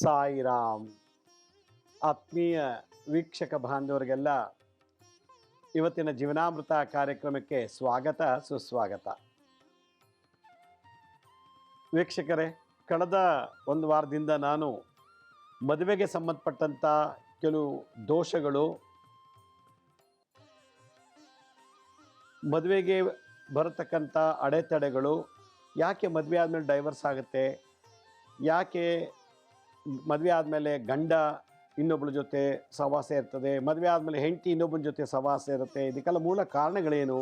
ಸಾಯಿರಾಮ್, ಆತ್ಮೀಯ ವೀಕ್ಷಕ ಬಾಂಧವರಿಗೆಲ್ಲ ಇವತ್ತಿನ ಜೀವನಾಮೃತ ಕಾರ್ಯಕ್ರಮಕ್ಕೆ ಸ್ವಾಗತ, ಸುಸ್ವಾಗತ. ವೀಕ್ಷಕರೇ, ಕಳೆದ ಒಂದು ವಾರದಿಂದ ನಾನು ಮದುವೆಗೆ ಸಂಬಂಧಪಟ್ಟಂಥ ಕೆಲವು ದೋಷಗಳು, ಮದುವೆಗೆ ಬರತಕ್ಕಂಥ ಅಡೆತಡೆಗಳು, ಯಾಕೆ ಮದುವೆ ಆದಮೇಲೆ ಡೈವರ್ಸ್ ಆಗುತ್ತೆ, ಯಾಕೆ ಮದುವೆ ಆದಮೇಲೆ ಗಂಡ ಇನ್ನೊಬ್ಬಳ ಜೊತೆ ಸಹವಾಸ ಇರ್ತದೆ, ಮದುವೆ ಆದಮೇಲೆ ಹೆಂಡತಿ ಇನ್ನೊಬ್ಬನ ಜೊತೆ ಸಹವಾಸ ಇರುತ್ತೆ, ಇದಕ್ಕೆಲ್ಲ ಮೂಲ ಕಾರಣಗಳೇನು?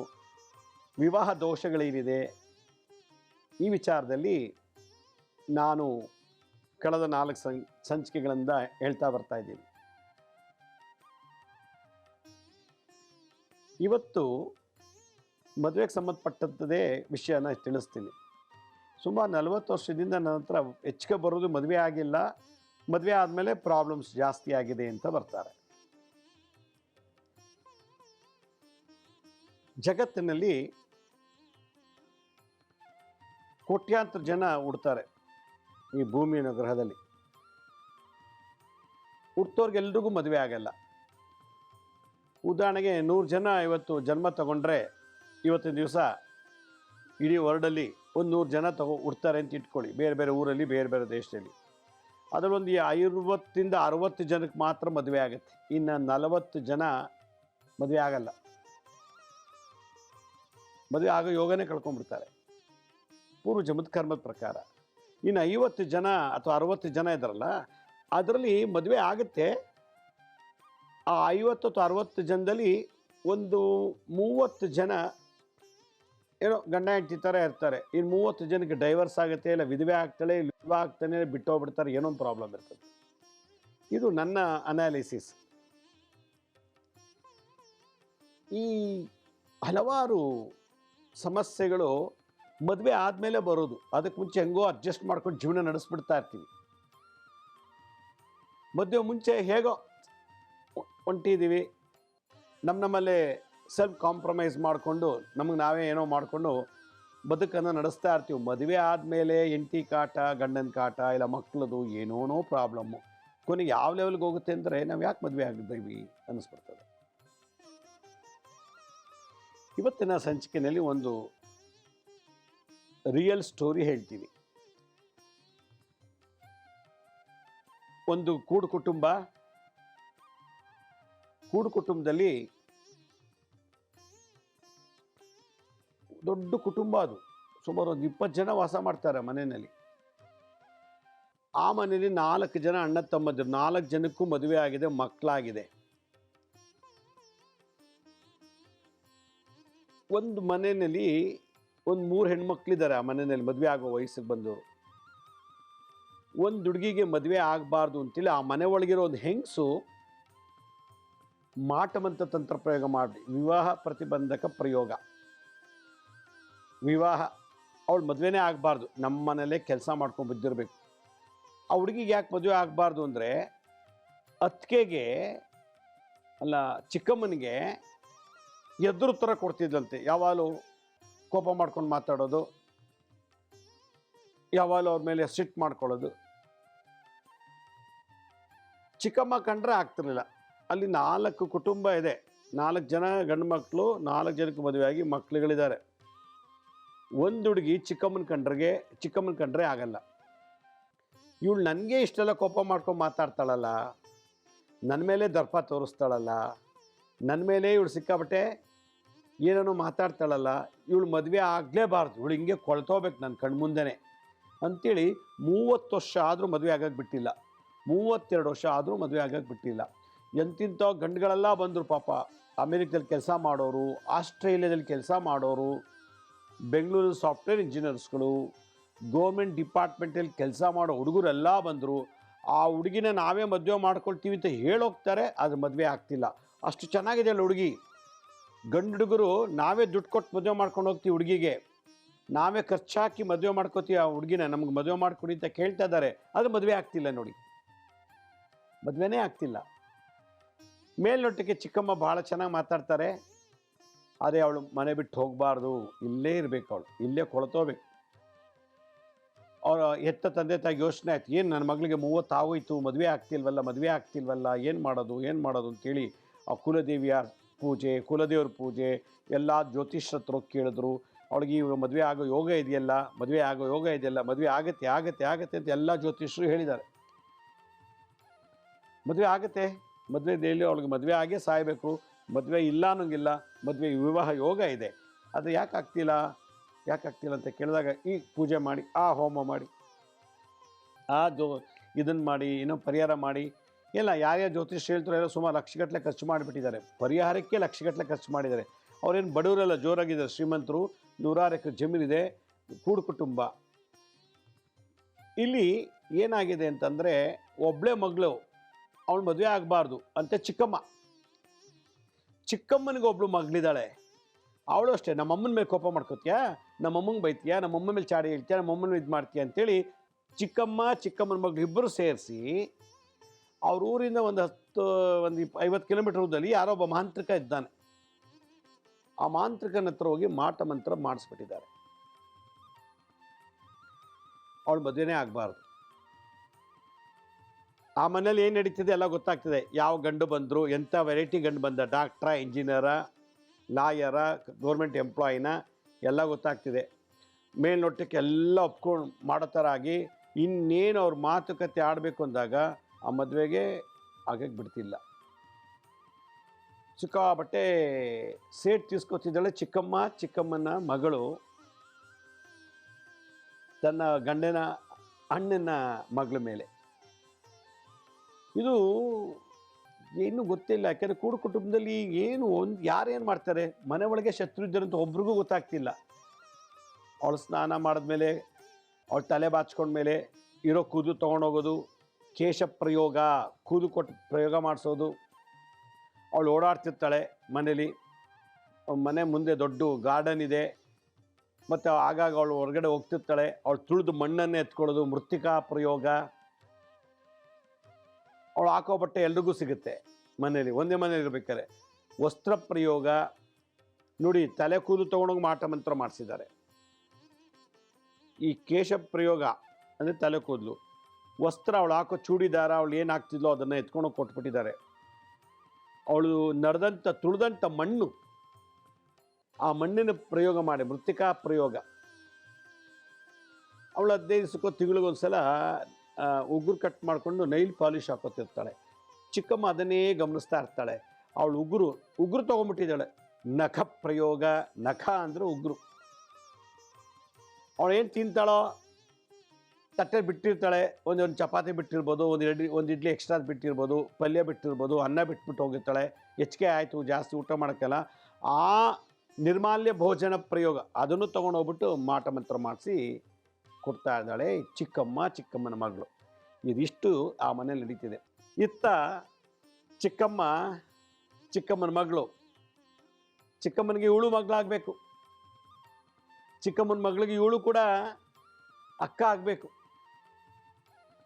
ವಿವಾಹ ದೋಷಗಳೇನಿದೆ? ಈ ವಿಚಾರದಲ್ಲಿ ನಾನು ಕಳೆದ ನಾಲ್ಕು ಸಂ, ಸಂಚಿಕೆಗಳಿಂದ ಹೇಳ್ತಾ ಬರ್ತಾ ಇದ್ದೀನಿ. ಇವತ್ತು ಮದುವೆಗೆ ಸಂಬಂಧಪಟ್ಟಂಥದ್ದೇ ವಿಷಯನ ತಿಳಿಸ್ತೀನಿ. ಸುಮಾರು ನಲವತ್ತು ವರ್ಷದಿಂದ ನನ್ನ ಹತ್ರ ಹೆಚ್ಚಿಗೆ ಬರೋದು ಮದುವೆ ಆಗಿಲ್ಲ. ಮದುವೆ ಆದಮೇಲೆ ಪ್ರಾಬ್ಲಮ್ಸ್ ಜಾಸ್ತಿ ಆಗಿದೆ ಅಂತ ಬರ್ತಾರೆ. ಜಗತ್ತಿನಲ್ಲಿ ಕೋಟ್ಯಾಂತರ ಜನ ಹುಡ್ತಾರೆ ಈ ಭೂಮಿಯ ಗ್ರಹದಲ್ಲಿ ಹುಟ್ಟೋರ್ಗೆಲ್ರಿಗೂ ಮದುವೆ ಆಗಲ್ಲ. ಉದಾಹರಣೆಗೆ ನೂರು ಜನ ಇವತ್ತು ಜನ್ಮ ತಗೊಂಡ್ರೆ ಇವತ್ತಿನ ದಿವಸ ಇಡೀ ವರ್ಲ್ಡಲ್ಲಿ ಒಂದು ನೂರು ಜನ ತಗೋ ಹುಡ್ತಾರೆ ಅಂತ ಇಟ್ಕೊಳ್ಳಿ. ಬೇರೆ ಬೇರೆ ಊರಲ್ಲಿ, ಬೇರೆ ಬೇರೆ ದೇಶದಲ್ಲಿ. ಅದರಲ್ಲೊಂದು ಐವತ್ತಿಂದ ಅರವತ್ತು ಜನಕ್ಕೆ ಮಾತ್ರ ಮದುವೆ ಆಗುತ್ತೆ. ಇನ್ನು ನಲವತ್ತು ಜನ ಮದುವೆ ಆಗಲ್ಲ. ಮದುವೆ ಆಗೋ ಯೋಗನೇ ಕಳ್ಕೊಂಡ್ಬಿಡ್ತಾರೆ. ಪೂರ್ವ ಕರ್ಮದ ಪ್ರಕಾರ. ಇನ್ನು ಐವತ್ತು ಜನ ಅಥವಾ ಅರವತ್ತು ಜನ ಇದ್ದಾರಲ್ಲ, ಅದರಲ್ಲಿ ಮದುವೆ ಆಗುತ್ತೆ. ಆ ಐವತ್ತು ಅಥವಾ ಅರವತ್ತು ಜನದಲ್ಲಿ ಒಂದು ಮೂವತ್ತು ಜನ ಏನೋ ಗಂಡ ಹೆಂಡತಿ ಥರ ಇರ್ತಾರೆ. ಇನ್ನು ಮೂವತ್ತು ಜನಕ್ಕೆ ಡೈವರ್ಸ್ ಆಗುತ್ತೆ ಇಲ್ಲ ವಿಧವೆ ಆಗ್ತಾಳೆ ಇಲ್ಲ ವಿಧವೆ ಆಗ್ತಾನೆ ಬಿಟ್ಟೋಗ್ಬಿಡ್ತಾರೆ ಏನೋ ಒಂದು ಪ್ರಾಬ್ಲಮ್ ಇರ್ತದೆ. ಇದು ನನ್ನ ಅನಾಲಿಸಿಸ್ ಈ ಹಲವಾರು ಸಮಸ್ಯೆಗಳು ಮದುವೆ ಆದಮೇಲೆ ಬರೋದು. ಅದಕ್ಕೆ ಮುಂಚೆ ಹೆಂಗೋ ಅಡ್ಜಸ್ಟ್ ಮಾಡ್ಕೊಂಡು ಜೀವನ ನಡೆಸ್ಬಿಡ್ತಾ ಇರ್ತೀವಿ. ಮದುವೆ ಮುಂಚೆ ಹೇಗೋ ಹೊಂಟಿದ್ದೀವಿ ನಮ್ಮ ನಮ್ಮಲ್ಲೇ ಸೆಲ್ಫ್ ಕಾಂಪ್ರಮೈಸ್ ಮಾಡಿಕೊಂಡು ನಮಗೆ ನಾವೇ ಏನೋ ಮಾಡಿಕೊಂಡು ಬದುಕನ್ನು ನಡೆಸ್ತಾ ಇರ್ತೀವಿ. ಮದುವೆ ಆದಮೇಲೆ ಹೆಂಡತಿ ಕಾಟ, ಗಂಡನ ಕಾಟ ಇಲ್ಲ ಮಕ್ಕಳದು ಏನೋನೋ ಪ್ರಾಬ್ಲಮ್ಮು ಕೊನೆಗೆ ಯಾವ ಲೆವೆಲ್ಗೆ ಹೋಗುತ್ತೆ ಅಂದರೆ ನಾವು ಯಾಕೆ ಮದುವೆ ಆಗಿದ್ದೀವಿ ಅನ್ನಿಸ್ಬಿಡ್ತದೆ. ಇವತ್ತಿನ ಸಂಚಿಕೆಯಲ್ಲಿ ಒಂದು ರಿಯಲ್ ಸ್ಟೋರಿ ಹೇಳ್ತೀವಿ ಒಂದು ಕೂಡು ಕುಟುಂಬ, ಕೂಡು ಕುಟುಂಬದಲ್ಲಿ ದೊಡ್ಡ ಕುಟುಂಬ ಅದು. ಸುಮಾರು ಒಂದು ಇಪ್ಪತ್ತು ಜನ ವಾಸ ಮಾಡ್ತಾರೆ ಮನೆಯಲ್ಲಿ. ಆ ಮನೆಯಲ್ಲಿ ನಾಲ್ಕು ಜನ ಅಣ್ಣ ತಮ್ಮಂದಿರು, ನಾಲ್ಕು ಜನಕ್ಕೂ ಮದುವೆ ಆಗಿದೆ, ಮಕ್ಕಳಾಗಿದೆ. ಒಂದು ಮನೆಯಲ್ಲಿ ಒಂದು ಮೂರು ಹೆಣ್ಮಕ್ಳಿದ್ದಾರೆ ಆ ಮನೆಯಲ್ಲಿ, ಮದುವೆ ಆಗೋ ವಯಸ್ಸಿಗೆ ಬಂದವರು ಒಂದು ಹುಡುಗಿಗೆ ಮದುವೆ ಆಗಬಾರ್ದು ಅಂತೇಳಿ ಆ ಮನೆ ಒಳಗಿರೋ ಒಂದು ಹೆಂಗಸು ಮಾಟಮಂತ ತಂತ್ರ ಪ್ರಯೋಗ ಮಾಡಿ ವಿವಾಹ ಪ್ರತಿಬಂಧಕ ಪ್ರಯೋಗ. ವಿವಾಹ, ಅವಳು ಮದುವೆನೇ ಆಗಬಾರ್ದು. ನಮ್ಮ ಮನೇಲೇ ಕೆಲಸ ಮಾಡ್ಕೊಂಡು ಬಿದ್ದಿರಬೇಕು. ಆ ಹುಡುಗಿಗೆ ಯಾಕೆ ಮದುವೆ ಆಗಬಾರ್ದು ಅಂದರೆ, ಅತ್ತಿಗೆಗೆ ಅಲ್ಲ, ಚಿಕ್ಕಮ್ಮನಿಗೆ ಎದುರು ಥರ ಕೊಡ್ತಿದ್ಲಂತೆ. ಯಾವಾಗಲೂ ಕೋಪ ಮಾಡ್ಕೊಂಡು ಮಾತಾಡೋದು, ಯಾವಾಗಲೂ ಅವ್ರ ಮೇಲೆ ಸಿಟ್ಟು ಮಾಡ್ಕೊಳ್ಳೋದು. ಚಿಕ್ಕಮ್ಮ ಕಂಡ್ರೆ ಆಗ್ತಿರಲಿಲ್ಲ. ಅಲ್ಲಿ ನಾಲ್ಕು ಕುಟುಂಬ ಇದೆ. ನಾಲ್ಕು ಜನ ಗಂಡು ಮಕ್ಕಳು ನಾಲ್ಕು ಜನಕ್ಕೆ ಮದುವೆಯಾಗಿ ಮಕ್ಕಳುಗಳಿದ್ದಾರೆ ಒಂದು ಹುಡುಗಿ ಚಿಕ್ಕಮ್ಮನ ಕಂಡ್ರಿಗೆ, ಚಿಕ್ಕಮ್ಮನ ಕಂಡ್ರೆ ಆಗಲ್ಲ. ಇವಳು ನನಗೆ ಇಷ್ಟೆಲ್ಲ ಕೋಪ ಮಾಡ್ಕೊಂಡು ಮಾತಾಡ್ತಾಳಲ್ಲ ನನ್ನ ಮೇಲೆ ದರ್ಪ ತೋರಿಸ್ತಾಳಲ್ಲ ನನ್ನ ಮೇಲೆ ಇವಳು ಸಿಕ್ಕಾಬಟ್ಟೆ ಏನೇನೋ ಮಾತಾಡ್ತಾಳಲ್ಲ, ಇವಳು ಮದುವೆ ಆಗಲೇಬಾರ್ದು, ಇವಳು ಹಿಂಗೆ ಕೊಳ್ತೋಗ್ಬೇಕು ನನ್ನ ಕಣ್ಮುಂದೆನೇ ಅಂಥೇಳಿ ಮೂವತ್ತು ವರ್ಷ ಆದರೂ ಮದುವೆ ಆಗೋಕ್ಕೆ ಬಿಟ್ಟಿಲ್ಲ. ಮೂವತ್ತೆರಡು ವರ್ಷ ಆದರೂ ಮದುವೆ ಆಗಕ್ಕೆ ಬಿಟ್ಟಿಲ್ಲ. ಎಂತಿಂಥ ಗಂಡುಗಳೆಲ್ಲ ಬಂದರು ಪಾಪ ಅಮೇರಿಕದಲ್ಲಿ ಕೆಲಸ ಮಾಡೋರು ಆಸ್ಟ್ರೇಲಿಯಾದಲ್ಲಿ ಕೆಲಸ ಮಾಡೋರು ಬೆಂಗಳೂರು ಸಾಫ್ಟ್ವೇರ್ ಇಂಜಿನಿಯರ್ಸ್ಗಳು ಗೋರ್ಮೆಂಟ್ ಡಿಪಾರ್ಟ್ಮೆಂಟಲ್ಲಿ ಕೆಲಸ ಮಾಡೋ ಹುಡುಗರೆಲ್ಲ ಬಂದರು, ಆ ಹುಡುಗಿನ ನಾವೇ ಮದುವೆ ಮಾಡ್ಕೊಳ್ತೀವಿ ಅಂತ ಹೇಳೋಗ್ತಾರೆ ಅದು ಮದುವೆ ಆಗ್ತಿಲ್ಲ. ಅಷ್ಟು ಚೆನ್ನಾಗಿದೆ ಅಲ್ಲ ಹುಡುಗಿ. ಗಂಡು ಹುಡುಗರು ನಾವೇ ದುಡ್ಡು ಕೊಟ್ಟು ಮದುವೆ ಮಾಡ್ಕೊಂಡು ಹೋಗ್ತೀವಿ ಹುಡುಗಿಗೆ. ನಾವೇ ಖರ್ಚಾಕಿ ಮದುವೆ ಮಾಡ್ಕೋತೀವಿ ಆ ಹುಡುಗಿನ, ನಮ್ಗೆ ಮದುವೆ ಮಾಡ್ಕೊಡಿ ಅಂತ ಕೇಳ್ತಾ ಇದ್ದಾರೆ. ಅದು ಮದುವೆ ಆಗ್ತಿಲ್ಲ ನೋಡಿ. ಮದುವೆನೇ ಆಗ್ತಿಲ್ಲ. ಮೇಲ್ನೋಟಕ್ಕೆ ಚಿಕ್ಕಮ್ಮ ಭಾಳ ಚೆನ್ನಾಗಿ ಮಾತಾಡ್ತಾರೆ. ಅದೇ ಅವಳು ಮನೆ ಬಿಟ್ಟು ಹೋಗಬಾರ್ದು. ಇಲ್ಲೇ ಇರಬೇಕು ಅವಳು. ಇಲ್ಲೇ ಕೊಳ್ತೋಬೇಕು. ಅವರ ಎತ್ತ ತಂದೆ ತಾಯಿ ಯೋಚನೆ ಆಯ್ತು. ಏನು ನನ್ನ ಮಗಳಿಗೆ ಮೂವತ್ತು ಆಗೋಯ್ತು ಮದುವೆ ಆಗ್ತಿಲ್ವಲ್ಲ ಮದುವೆ ಆಗ್ತಿಲ್ವಲ್ಲ, ಏನು ಮಾಡೋದು ಏನು ಮಾಡೋದು ಅಂತೇಳಿ ಆ ಕುಲದೇವಿಯ ಪೂಜೆ, ಕುಲದೇವ್ರ ಪೂಜೆ, ಎಲ್ಲ ಜ್ಯೋತಿಷ್ರ ಹತ್ರ ಕೇಳಿದ್ರು. ಅವಳಿಗೆ ಇವಾಗ ಮದುವೆ ಆಗೋ ಯೋಗ ಇದೆಯಲ್ಲ, ಮದುವೆ ಆಗೋ ಯೋಗ ಇದೆಯಲ್ಲ, ಮದುವೆ ಆಗತ್ತೆ ಆಗತ್ತೆ ಆಗತ್ತೆ ಅಂತ ಎಲ್ಲ ಜ್ಯೋತಿಷ್ರು ಹೇಳಿದ್ದಾರೆ. ಮದುವೆ ಆಗತ್ತೆ. ಮದುವೆ ಡೈಲಿ ಅವಳಿಗೆ ಮದುವೆ ಆಗೇ ಸಾಯಬೇಕು. ಮದುವೆ ಇಲ್ಲ ಅನ್ನೋಂಗಿಲ್ಲ, ಮದುವೆ ವಿವಾಹ ಯೋಗ ಇದೆ. ಅದು ಯಾಕೆ ಆಗ್ತಿಲ್ಲ? ಯಾಕೆ ಆಗ್ತಿಲ್ಲ ಅಂತ ಕೇಳಿದಾಗ ಈ ಪೂಜೆ ಮಾಡಿ, ಆ ಹೋಮ ಮಾಡಿ, ಆ ಜೋ ಇದನ್ನು ಮಾಡಿ, ಇನ್ನೂ ಪರಿಹಾರ ಮಾಡಿ. ಇಲ್ಲ ಯಾರ್ಯಾರು ಜ್ಯೋತಿಷ್ಯ ಹೇಳ್ತಾರೋ ಎಲ್ಲ ಸುಮಾರು ಲಕ್ಷಗಟ್ಟಲೆ ಖರ್ಚು ಮಾಡಿಬಿಟ್ಟಿದ್ದಾರೆ. ಪರಿಹಾರಕ್ಕೆ ಲಕ್ಷಗಟ್ಟಲೆ ಖರ್ಚು ಮಾಡಿದ್ದಾರೆ. ಅವ್ರೇನು ಬಡವರೆಲ್ಲ ಜೋರಾಗಿದ್ದಾರೆ. ಶ್ರೀಮಂತರು, ನೂರಾರು ಎಕರೆ ಜಮೀನಿದೆ, ಕೂಡು ಕುಟುಂಬ. ಇಲ್ಲಿ ಏನಾಗಿದೆ ಅಂತಂದರೆ ಒಬ್ಬಳೇ ಮಗಳು, ಅವಳು ಮದುವೆ ಆಗಬಾರ್ದು ಅಂತ ಚಿಕ್ಕಮ್ಮ. ಚಿಕ್ಕಮ್ಮನಿಗೆ ಒಬ್ಳು ಮಗಳಿದ್ದಾಳೆ. ಅವಳು ಅಷ್ಟೇ, ನಮ್ಮಮ್ಮನ ಮೇಲೆ ಕೋಪ ಮಾಡ್ಕೋತೀಯಾ? ನಮ್ಮಮ್ಮಂಗೆ ಬೈತೀಯಾ? ನಮ್ಮಮ್ಮ ಮೇಲೆ ಚಾಡಿ ಹೇಳ್ತೀಯಾ? ನಮ್ಮಮ್ಮನ ಇದು ಮಾಡ್ತೀಯ ಅಂತೇಳಿ ಚಿಕ್ಕಮ್ಮ, ಚಿಕ್ಕಮ್ಮನ ಮಗಳು ಇಬ್ಬರು ಸೇರಿಸಿ ಅವ್ರ ಊರಿಂದ ಒಂದು ಹತ್ತು, ಒಂದು ಇಪ್ ಐವತ್ತು ಕಿಲೋಮೀಟರ್ ದೂರದಲ್ಲಿ ಯಾರೋ ಒಬ್ಬ ಮಾಂತ್ರಿಕ ಇದ್ದಾನೆ. ಆ ಮಾಂತ್ರಿಕನ ಹತ್ರ ಹೋಗಿ ಮಾಟ ಮಂತ್ರ ಮಾಡಿಸ್ಬಿಟ್ಟಿದ್ದಾರೆ. ಅವಳು ಮದುವೆನೇ ಆಗಬಾರ್ದು. ಆ ಮನೇಲಿ ಏನು ನಡೀತಿದೆ ಎಲ್ಲ ಗೊತ್ತಾಗ್ತಿದೆ. ಯಾವ ಗಂಡು ಬಂದರು ಎಂಥ ವೆರೈಟಿ ಗಂಡು ಬಂದ ಡಾಕ್ಟ್ರ ಇಂಜಿನಿಯರ ಲಾಯರ ಗೌರ್ಮೆಂಟ್ ಎಂಪ್ಲಾಯಿನ ಎಲ್ಲ ಗೊತ್ತಾಗ್ತಿದೆ. ಮೇಲ್ನೋಟಕ್ಕೆ ಎಲ್ಲ ಒಪ್ಕೊಂಡು ಮಾಡೋ ಥರ ಆಗಿ ಇನ್ನೇನು ಅವ್ರ ಮಾತುಕತೆ ಆಡಬೇಕು ಅಂದಾಗ ಆ ಮದುವೆಗೆ ಆಗಕ್ಕೆ ಬಿಡ್ತಿಲ್ಲ. ಸಿಕ್ಕಾಪಟ್ಟೆ ಸೇಟ್ ತೀಸ್ಕೊತಿದ್ದಾಳೆ ಚಿಕ್ಕಮ್ಮ, ಚಿಕ್ಕಮ್ಮನ ಮಗಳು. ತನ್ನ ಗಂಡನ, ಅಣ್ಣನ ಮಗಳ ಮೇಲೆ. ಇದು ಏನು ಗೊತ್ತಿಲ್ಲ. ಯಾಕೆಂದರೆ ಕೂಡು ಕುಟುಂಬದಲ್ಲಿ ಏನು ಒಂದು ಯಾರೇನು ಮಾಡ್ತಾರೆ? ಮನೆ ಒಳಗೆ ಶತ್ರು ಒಬ್ರಿಗೂ ಗೊತ್ತಾಗ್ತಿಲ್ಲ. ಅವಳು ಸ್ನಾನ ಮಾಡಿದ್ಮೇಲೆ, ಅವಳು ತಲೆ ಬಾಚ್ಕೊಂಡ್ಮೇಲೆ ಇರೋ ಕೂದು ತೊಗೊಂಡೋಗೋದು, ಕೇಶ ಪ್ರಯೋಗ ಕೂದು ಕೊಟ್ಟು ಪ್ರಯೋಗ ಮಾಡಿಸೋದು. ಅವಳು ಓಡಾಡ್ತಿರ್ತಾಳೆ ಮನೇಲಿ. ಮನೆ ಮುಂದೆ ದೊಡ್ಡ ಗಾರ್ಡನ್ ಇದೆ. ಮತ್ತು ಆಗಾಗ ಅವಳು ಹೊರಗಡೆ ಹೋಗ್ತಿರ್ತಾಳೆ. ಅವಳು ತುಳಿದು ಮಣ್ಣನ್ನೇ ಎತ್ಕೊಳ್ಳೋದು, ಮೃತ್ತಿಕಾ ಪ್ರಯೋಗ. ಅವಳು ಹಾಕೋ ಬಟ್ಟೆ ಎಲ್ರಿಗೂ ಸಿಗುತ್ತೆ ಮನೇಲಿ ಒಂದೇ ಮನೇಲಿ ಇರ್ಬೇಕಾರೆ ವಸ್ತ್ರ ಪ್ರಯೋಗ, ನೋಡಿ, ತಲೆ ಕೂದಲು ತೊಗೊಂಡೋಗಿ ಮಾಟ ಮಂತ್ರ ಮಾಡಿಸಿದ್ದಾರೆ. ಈ ಕೇಶ ಪ್ರಯೋಗ ಅಂದರೆ ತಲೆ ಕೂದಲು. ವಸ್ತ್ರ ಅವಳು ಹಾಕೋ ಚೂಡಿದಾರ ಅವಳು ಏನು ಹಾಕ್ತಿದ್ಲೋ ಅದನ್ನು ಎತ್ಕೊಂಡೋಗಿ ಕೊಟ್ಬಿಟ್ಟಿದ್ದಾರೆ. ಅವಳು ನಡೆದಂಥ ತುಳಿದಂಥ ಮಣ್ಣು. ಆ ಮಣ್ಣಿನ ಪ್ರಯೋಗ ಮಾಡಿ, ಮೃತ್ತಿಕಾ ಪ್ರಯೋಗ. ಅವಳು ಹದಿನೈದು ದಿವಸಕ್ಕೋ ತಿಂಗಳಿಗೊಂದ್ಸಲ ಉಗುರು ಕಟ್ ಮಾಡಿಕೊಂಡು ನೈಲ್ ಪಾಲಿಶ್ ಹಾಕೋತಿರ್ತಾಳೆ. ಚಿಕ್ಕಮ್ಮ ಅದನ್ನೇ ಗಮನಿಸ್ತಾ ಇರ್ತಾಳೆ. ಅವಳು ಉಗುರು ಉಗುರು ತೊಗೊಂಡ್ಬಿಟ್ಟಿದ್ದಾಳೆ. ನಖ ಪ್ರಯೋಗ, ನಖ ಅಂದರೆ ಉಗುರು. ಅವಳೇನು ತಿಂತಾಳೋ? ತಟ್ಟೆ ಬಿಟ್ಟಿರ್ತಾಳೆ, ಒಂದೊಂದು ಚಪಾತಿ ಬಿಟ್ಟಿರ್ಬೋದು, ಒಂದು ಎರಡು, ಒಂದು ಇಡ್ಲಿ ಎಕ್ಸ್ಟ್ರಾ ಬಿಟ್ಟಿರ್ಬೋದು, ಪಲ್ಯ ಬಿಟ್ಟಿರ್ಬೋದು, ಅನ್ನ ಬಿಟ್ಬಿಟ್ಟು ಹೋಗಿರ್ತಾಳೆ. ಹೆಚ್ಚಿಗೆ ಆಯಿತು, ಜಾಸ್ತಿ ಊಟ ಮಾಡೋಕ್ಕಲ್ಲ. ಆ ನಿರ್ಮಾಲ್ಯ ಭೋಜನ ಪ್ರಯೋಗ, ಅದನ್ನು ತೊಗೊಂಡೋಗ್ಬಿಟ್ಟು ಮಾಟ ಮಂತ್ರ ಮಾಡಿಸಿ ಕೊಡ್ತಾ ಇದ್ದಾಳೆ ಚಿಕ್ಕಮ್ಮ ಚಿಕ್ಕಮ್ಮನ ಮಗಳು. ಇದಿಷ್ಟು ಆ ಮನೇಲಿ ನಡೀತಿದೆ. ಇತ್ತ ಚಿಕ್ಕಮ್ಮ ಚಿಕ್ಕಮ್ಮನ ಮಗಳು. ಚಿಕ್ಕಮ್ಮನಿಗೆ ಇವಳು ಮಗಳಾಗಬೇಕು. ಚಿಕ್ಕಮ್ಮನ ಮಗಳಿಗೆ ಇವಳು ಕೂಡ ಅಕ್ಕ ಆಗಬೇಕು.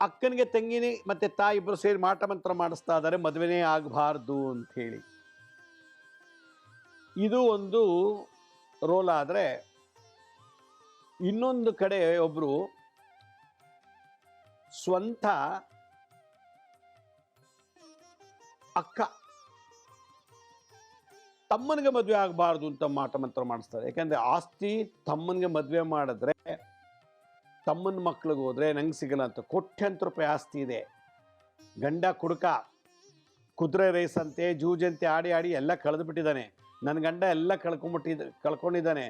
ಅಕ್ಕನಿಗೆ ತಂಗಿನಿ ಮತ್ತು ತಾಯಿ ಇಬ್ಬರು ಸೇರಿ ಮಾಟ ಮಂತ್ರ ಮಾಡಿಸ್ತಾ ಇದ್ದಾರೆ, ಮದುವೆನೇ ಆಗಬಾರ್ದು ಅಂತ ಹೇಳಿ ಇದು ಒಂದು ರೋಲ್ ಆದರೆ ಇನ್ನೊಂದು ಕಡೆ ಒಬ್ಬರು ಸ್ವಂತ ಅಕ್ಕ ತಮ್ಮನಿಗೆ ಮದುವೆ ಆಗಬಾರ್ದು ಅಂತ ಮಾಟ ಮಂತ್ರ ಮಾಡಿಸ್ತಾರೆ. ಯಾಕಂದ್ರೆ ಆಸ್ತಿ ತಮ್ಮನಿಗೆ ಮದುವೆ ಮಾಡಿದ್ರೆ ತಮ್ಮನ ಮಕ್ಳಿಗೆ ಹೋದ್ರೆ ನಂಗೆ ಸಿಗಲ್ಲ ಅಂತ ಕೋಟ್ಯಂತರ ರೂಪಾಯಿ ಆಸ್ತಿ ಇದೆ. ಗಂಡ ಕುಡುಕ, ಕುದುರೆ ರೇಸ್ ಅಂತೆ, ಜೂಜಂತೆ ಆಡಿ ಆಡಿ ಎಲ್ಲ ಕಳೆದು ಬಿಟ್ಟಿದ್ದಾನೆ ನನ್ನ ಗಂಡ ಎಲ್ಲ ಕಳ್ಕೊಂಬಿಟ್ಟಿದ್ದ ಕಳ್ಕೊಂಡಿದ್ದಾನೆ.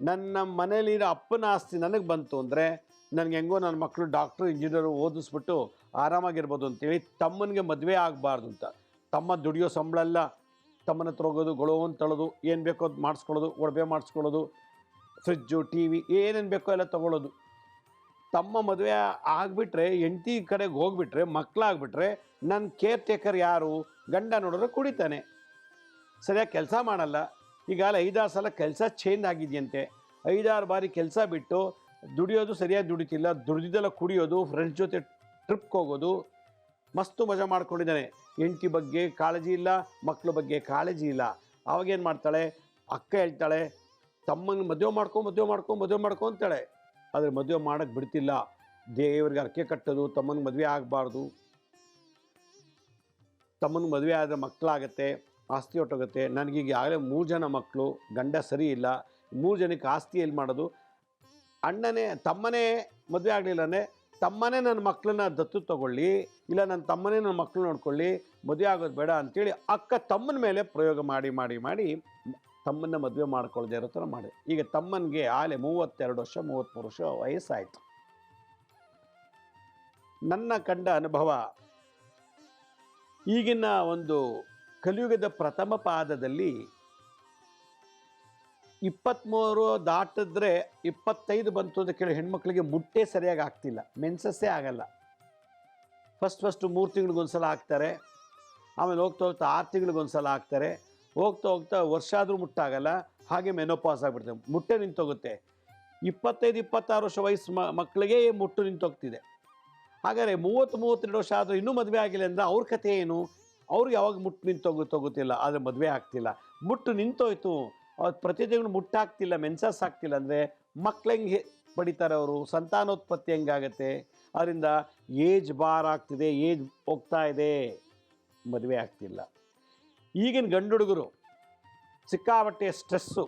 ನನ್ನ ಮನೇಲಿರೋ ಅಪ್ಪನ ಆಸ್ತಿ ನನಗೆ ಬಂತು ಅಂದರೆ ನನಗೆ ಹೆಂಗೋ ನನ್ನ ಮಕ್ಕಳು ಡಾಕ್ಟ್ರು ಇಂಜಿನಿಯರು ಓದಿಸ್ಬಿಟ್ಟು ಆರಾಮಾಗಿರ್ಬೋದು ಅಂತೇಳಿ ತಮ್ಮನಿಗೆ ಮದುವೆ ಆಗಬಾರ್ದು ಅಂತ. ತಮ್ಮ ದುಡಿಯೋ ಸಂಬಳ ಎಲ್ಲ ತಮ್ಮನ ಹತ್ರ ಹೋಗೋದು, ಗೊಳೋ ಅಂತ ತಳೋದು ಏನು ಬೇಕೋ ಅದು ಮಾಡಿಸ್ಕೊಳ್ಳೋದು, ಒಡವೆ ಮಾಡಿಸ್ಕೊಳ್ಳೋದು ಫ್ರಿಜ್ಜು ಟಿ ವಿ ಏನೇನು ಬೇಕೋ ಎಲ್ಲ ತೊಗೊಳ್ಳೋದು. ತಮ್ಮ ಮದುವೆ ಆಗಿಬಿಟ್ರೆ, ಹೆಂಡತಿ ಕಡೆಗೆ ಹೋಗ್ಬಿಟ್ರೆ ಮಕ್ಕಳಾಗ್ಬಿಟ್ರೆ ನನ್ನ ಕೇರ್ ಟೇಕರ್ ಯಾರು, ಗಂಡ ನೋಡಿದ್ರೆ ಕುಡಿತಾನೆ. ಸರಿಯಾಗಿ ಕೆಲಸ ಮಾಡಲ್ಲ. ಈಗಾಗಲೇ ಐದಾರು ಸಲ ಕೆಲಸ ಚೇಂಜ್ ಆಗಿದೆಯಂತೆ. ಐದಾರು ಬಾರಿ ಕೆಲಸ ಬಿಟ್ಟು ದುಡಿಯೋದು ಸರಿಯಾಗಿ ದುಡಿತಿಲ್ಲ. ದುಡಿದಿದ್ದೆಲ್ಲ ಕುಡಿಯೋದು ಫ್ರೆಂಡ್ಸ್ ಜೊತೆ ಟ್ರಿಪ್ಗೆ ಹೋಗೋದು, ಮಸ್ತು ಮಜಾ ಮಾಡ್ಕೊಂಡಿದ್ದಾನೆ ಹೆಂಡತಿ ಬಗ್ಗೆ ಕಾಳಜಿ ಇಲ್ಲ ಮಕ್ಕಳ ಬಗ್ಗೆ ಕಾಳಜಿ ಇಲ್ಲ. ಅವಾಗೇನು ಮಾಡ್ತಾಳೆ? ಅಕ್ಕ ಹೇಳ್ತಾಳೆ ತಮ್ಮನ ಮದುವೆ ಮಾಡ್ಕೊ ಮದುವೆ ಮಾಡ್ಕೊ ಮದುವೆ ಮಾಡ್ಕೊ ಅಂತಾಳೆ. ಆದರೆ ಮದುವೆ ಮಾಡೋಕ್ಕೆ ಬಿಡ್ತಿಲ್ಲ. ದೇವರಿಗೆ ಅರ್ಕೆ ಕಟ್ಟೋದು, ತಮ್ಮನ ಮದುವೆ ಆಗಬಾರ್ದು. ತಮ್ಮನ ಮದುವೆ ಆದರೆ ಮಕ್ಕಳಾಗತ್ತೆ ಆಸ್ತಿ ಹೊಟ್ಟೋಗುತ್ತೆ ನನಗೀಗ ಆಗಲೇ ಮೂರು ಜನ ಮಕ್ಕಳು ಗಂಡ ಸರಿ ಇಲ್ಲ. ಮೂರು ಜನಕ್ಕೆ ಆಸ್ತಿ ಎಲ್ಲಿ ಮಾಡೋದು? ಅಣ್ಣನೇ, ತಮ್ಮನೇ ಮದುವೆ ಆಗಲಿಲ್ಲನೇ ತಮ್ಮನೇ ನನ್ನ ಮಕ್ಕಳನ್ನ ದತ್ತು ತಗೊಳ್ಳಿ, ಇಲ್ಲ ನನ್ನ ತಮ್ಮನೇ ನನ್ನ ಮಕ್ಕಳು ನೋಡ್ಕೊಳ್ಳಿ, ಮದುವೆ ಆಗೋದು ಬೇಡ ಅಂತೇಳಿ ಅಕ್ಕ ತಮ್ಮನ ಮೇಲೆ ಪ್ರಯೋಗ ಮಾಡಿ ಮಾಡಿ ಮಾಡಿ ತಮ್ಮನ್ನ ಮದುವೆ ಮಾಡ್ಕೊಳ್ಳದೆ ಇರೋ ಥರ ಮಾಡಿ ಈಗ ತಮ್ಮನಿಗೆ ಆಲೆ ಮೂವತ್ತೆರಡು ವರ್ಷ ಮೂವತ್ತ್ಮೂರು ವರ್ಷ ವಯಸ್ಸಾಯಿತು. ನನ್ನ ಕಂಡ ಅನುಭವ, ಈಗಿನ ಒಂದು ಕಲಿಯುಗದ ಪ್ರಥಮ ಪಾದದಲ್ಲಿ ಇಪ್ಪತ್ತ್ಮೂರು ದಾಟಿದ್ರೆ ಇಪ್ಪತ್ತೈದು ಬಂತು ಅಂತ ಕೇಳಿ ಹೆಣ್ಮಕ್ಳಿಗೆ ಮುಟ್ಟೆ ಸರಿಯಾಗಿ ಆಗ್ತಿಲ್ಲ, ಮೆನ್ಸಸ್ಸೇ ಆಗಲ್ಲ. ಫಸ್ಟ್ ಫಸ್ಟು ಮೂರು ತಿಂಗಳಿಗೊಂದ್ಸಲ ಹಾಕ್ತಾರೆ ಆಮೇಲೆ ಹೋಗ್ತಾ ಹೋಗ್ತಾ ಆರು ತಿಂಗಳಿಗೊಂದ್ಸಲ ಹಾಕ್ತಾರೆ ಹೋಗ್ತಾ ಹೋಗ್ತಾ ವರ್ಷ ಆದರೂ ಮುಟ್ಟಾಗಲ್ಲ, ಹಾಗೆ ಮೆನೋಪಾಸ್ ಆಗಿಬಿಡ್ತದೆ. ಮುಟ್ಟೆ ನಿಂತೋಗುತ್ತೆ. ಇಪ್ಪತ್ತೈದು, ಇಪ್ಪತ್ತಾರು ವರ್ಷ ವಯಸ್ಸು ಮಕ್ಕಳಿಗೆ ಮುಟ್ಟು ನಿಂತೋಗ್ತಿದೆ. ಹಾಗಾದರೆ ಮೂವತ್ತು ಮೂವತ್ತೆರಡು ವರ್ಷ ಆದರೂ ಇನ್ನೂ ಮದುವೆ ಆಗಿಲ್ಲ ಅಂದರೆ ಅವ್ರ ಕಥೆ ಏನು? ಅವ್ರಿಗೆ ಯಾವಾಗ ಮುಟ್ಟು ನಿಂತೋಗುತ್ತೆ ತೊಗೋತಿಲ್ಲ, ಆದರೆ ಮದುವೆ ಆಗ್ತಿಲ್ಲ. ಮುಟ್ಟು ನಿಂತೋಯ್ತು. ಅವ್ರು ತಿಂಗಳು ಮುಟ್ಟಾಗ್ತಿಲ್ಲ ಮೆನ್ಸಸ್ ಆಗ್ತಿಲ್ಲ ಅಂದರೆ ಮಕ್ಳು ಹೆಂಗೆ ಪಡಿತಾರೆ ಅವರು? ಸಂತಾನೋತ್ಪತ್ತಿ ಹೆಂಗಾಗತ್ತೆ? ಅದರಿಂದ ಏಜ್ ಬಾರ್ ಆಗ್ತಿದೆ, ಏಜ್ ಹೋಗ್ತಾ ಇದೆ. ಮದುವೆ ಆಗ್ತಿಲ್ಲ. ಈಗಿನ ಗಂಡು ಹುಡುಗರು ಸಿಕ್ಕಾಬಟ್ಟೆ ಸ್ಟ್ರೆಸ್ಸು